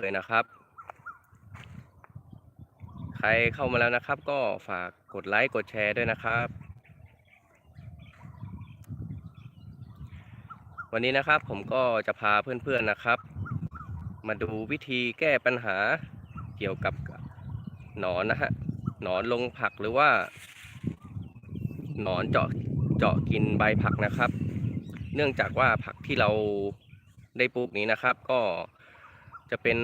เคยนะครับ ใครเข้ามาแล้วนะครับ ก็ฝากกดไลค์กดแชร์ด้วยนะครับ วันนี้นะครับผมก็จะพาเพื่อนๆนะครับ มาดูวิธีแก้ปัญหาเกี่ยวกับหนอนนะฮะหนอนลงผักหรือว่า หนอนเจาะเจาะกินใบผักนะครับ เนื่องจากว่าผักที่เราได้ปลูกนี้นะครับ ก็ จะเป็น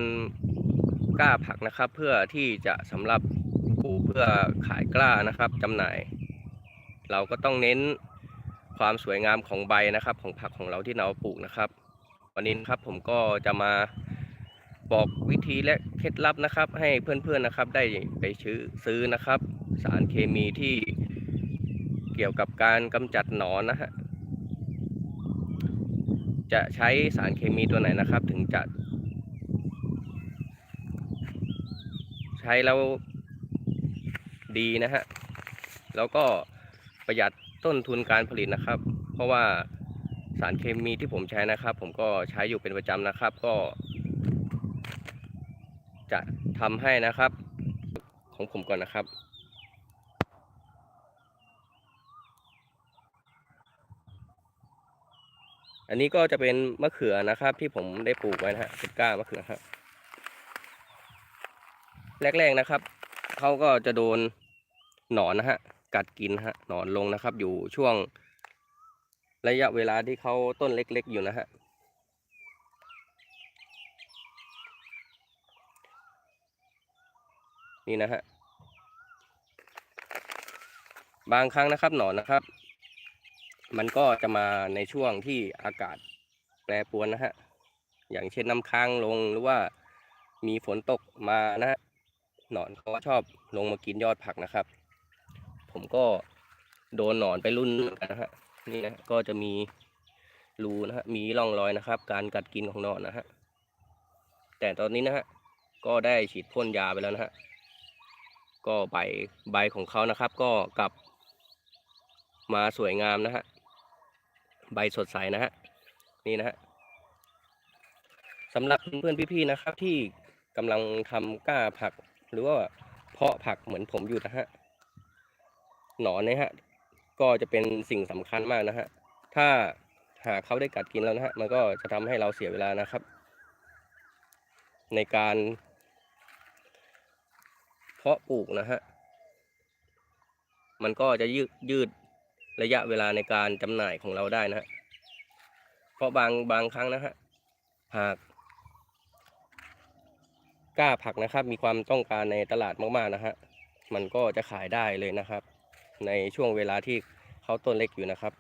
กล้าผักนะครับ เพื่อที่จะสำหรับปลูกเพื่อขายกล้านะครับจำหน่าย เราก็ต้องเน้นความสวยงามของใบนะครับ ของผักของเราที่เราปลูกนะครับ วันนี้นครับผมก็จะมาบอกวิธีและเคล็ดลับนะครับ ให้เพื่อนๆนะครับ ได้ไปซื้อซื้อนะครับ สารเคมีที่เกี่ยวกับการกำจัดหนอนนะฮะจะใช้สารเคมีตัวไหนนะครับ ถึงจะ ช้แล้วดีนะฮะ แล้วก็ประหยัดต้นทุนการผลิตนะครับ เพราะว่าสารเคมีที่ผมใช้นะครับ ผมก็ใช้อยู่เป็นประจำนะครับ ก็ จะทำให้นะครับ ของผมก่อนนะครับอันนี้ก็จะเป็นมะเขือนะครับ ที่ผมได้ปลูกไว้นะฮะเป็นก้ามะเขือครับ แรกๆนะครับเขาก็จะโดนหนอนนะฮะกัดกินฮะหนอนลงนะครับ อยู่ช่วงระยะเวลาที่เขาต้นเล็ก ๆ อยู่นะฮะนี่นะฮะบางครั้งนะครับหนอนนะครับ มันก็จะมาในช่วงที่อากาศแปรปรวนนะฮะอย่างเช่นน้ำค้างลงหรือว่ามีฝนตกมานะฮะ หนอนเขาชอบลงมากินยอดผักนะครับ ผมก็โดนหนอนไปรุ่นกันนะฮะนี่นะก็จะมีรูนะฮะมีร่องรอยนะครับ การกัดกินของหนอนนะฮะแต่ตอนนี้นะฮะก็ได้ฉีดพ่นยาไปแล้วนะฮะก็ใบใบของเขานะครับ ก็กลับมาสวยงามนะฮะใบสดใสนะฮะนี่นะฮะสำหรับเพื่อนๆพี่ๆนะครับที่กำลังทำกล้าผัก รือว่าเพาะผักเหมือนผมอยู่นะฮะหนอนนี่ยฮะก็จะเป็นสิ่งสำคัญมากนะฮะถ้าหากเขาได้กัดกินแล้วนะฮะมันก็จะทำให้เราเสียเวลานะครับ ในการเพาะปลูกนะฮะมันก็จะยืดยืดระยะเวลาในการจำหน่ายของเราได้นะฮะเพราะบางบางครั้งนะฮะหาก กล้าผักนะครับ มีความต้องการในตลาดมากๆนะฮะมันก็จะขายได้เลยนะครับ ในช่วงเวลาที่เขาต้นเล็กอยู่นะครับ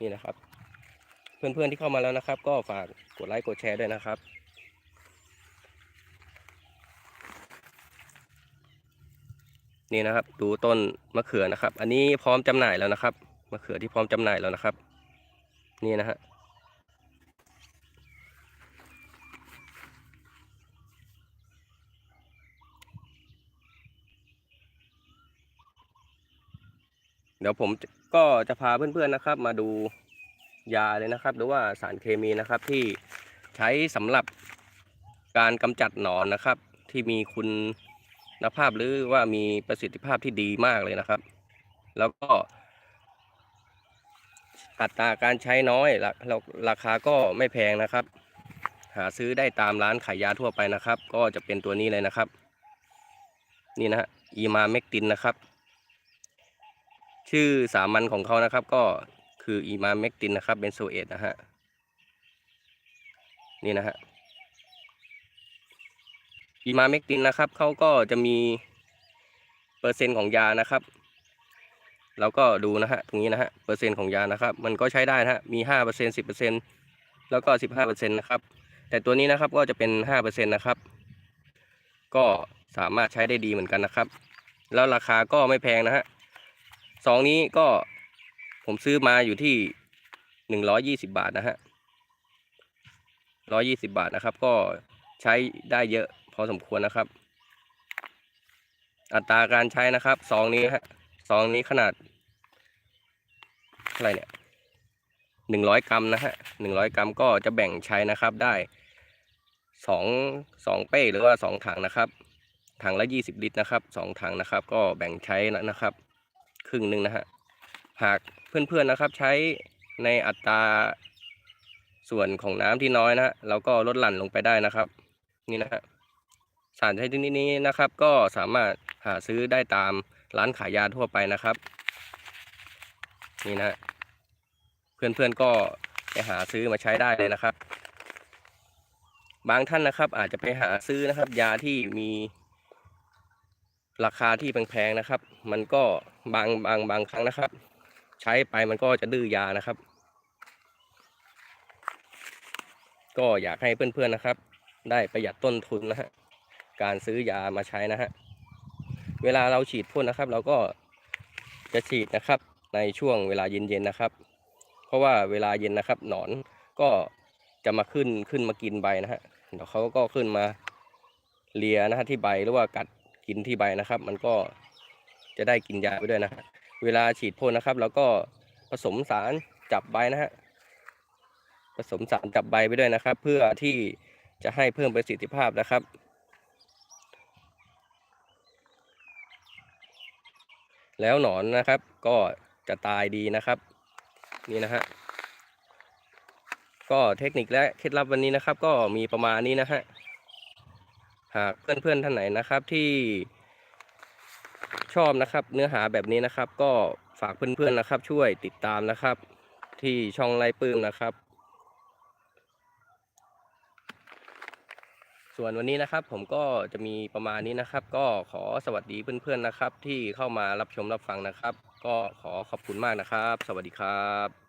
นี่นะครับ เพื่อนๆที่เข้ามาแล้วนะครับ ก็ฝากกดไลค์กดแชร์ด้วยนะครับนี่นะครับดูต้นมะเขือนะครับ อันนี้พร้อมจำหน่ายแล้วนะครับมะเขือที่พร้อมจำหน่ายแล้วนะครับ นี่นะฮะ เดี๋ยวผมก็จะพาเพื่อนๆนะครับ มาดูยาเลยนะครับ หรือว่าสารเคมีนะครับที่ใช้สำหรับการกำจัดหนอนนะครับ ที่มีคุณภาพหรือว่ามีประสิทธิภาพที่ดีมากเลยนะครับ แล้วก็อัตราการใช้น้อยราราราคาก็ไม่แพงนะครับ หาซื้อได้ตามร้านขายยาทั่วไปนะครับ ก็จะเป็นตัวนี้เลยนะครับ นี่นะฮะอีมาเมกตินนะครับ ชื่อสามัญของเขานะครับก็คืออีมาเมกตินนะครับเบนโซเอตนะฮะนี่นะฮะอีมาเมกตินนะครับเขาก็จะมีเปอร์เซ็นต์ของยานะครับเราก็ดูนะฮะตรงนี้นะฮะเปอร์เซ็นต์ของยานะครับ มันก็ใช้ได้นะฮะมีห้าเปอร์เซ็นสิบเปอร์เซ็นแล้วก็สิบห้าเปอร์เซ็นต์นะครับ แต่ตัวนี้นะครับก็จะเป็นห้าเปอร์เซ็นต์นะครับ ก็สามารถใช้ได้ดีเหมือนกันนะครับ แล้วราคาก็ไม่แพงนะฮะ ซองนี้ก็ผมซื้อมาอยู่ที่หนึ่งร้อยี่สิบาทนะฮะร้อยี่สิบาทนะครับ ก็ใช้ได้เยอะพอสมควรนะครับ อัตราการใช้นะครับซองนี้ฮะซองนี้ขนาดเท่าไรเนี่ยหนึ่งร้อยกรัมนะฮะหนึ่งร้อยกรัมก็จะแบ่งใช้นะครับได้สองสองเป้หรือว่าสองถังนะครับ ถังละยี่สิบลิตรนะครับสองถังนะครับ ก็แบ่งใช้นะครับ รึ่งหนึ่งนะฮะ หากเพื่อนๆนะครับ ใช้ในอัตราส่วนของน้ำที่น้อยนะฮะเราก็ลดหลั่นลงไปได้นะครับ นี่นะฮะสารใช้ชนิดนี้นะครับ ก็สามารถหาซื้อได้ตามร้านขายยาทั่วไปนะครับ นี่นะเพื่อนๆก็ไปหาซื้อมาใช้ได้เลยนะครับ บางท่านนะครับ อาจจะไปหาซื้อนะครับ ยาที่มีราคาที่แพงๆนะครับ มันก็ บางบางบางครั้งนะครับ ใช้ไปมันก็จะดื้อยานะครับ ก็อยากให้เพื่อนๆนะครับ ได้ประหยัดต้นทุนนะฮะการซื้อยามาใช้นะฮะเวลาเราฉีดพ่นนะครับ เราก็จะฉีดนะครับในช่วงเวลาเย็นๆนะครับ เพราะว่าเวลาเย็นนะครับ หนอนก็จะมาขึ้นขึ้นมากินใบนะฮะเดี๋ยวเขาก็ขึ้นมาเลียนะฮะที่ใบหรือว่ากัดกินที่ใบนะครับ มันก็ จะได้กินยาไปด้วยนะฮะเวลาฉีดพ่นนะครับเราก็ผสมสารจับใบนะฮะผสมสารจับใบไปด้วยนะครับ เพื่อที่จะให้เพิ่มประสิทธิภาพนะครับแล้วหนอนนะครับก็จะตายดีนะครับ นี่นะฮะก็เทคนิคและเคล็ดลับวันนี้นะครับ ก็มีประมาณนี้นะฮะหากเพื่อนๆท่านไหนนะครับที่ ชอบนะครับ เนื้อหาแบบนี้นะครับ ก็ฝากเพื่อนๆนะครับ ช่วยติดตามนะครับ ที่ช่องไล่ปื้มนะครับ ส่วนวันนี้นะครับ ผมก็จะมีประมาณนี้นะครับ ก็ขอสวัสดีเพื่อนๆนะครับ ที่เข้ามารับชมรับฟังนะครับ ก็ขอขอบคุณมากนะครับ สวัสดีครับ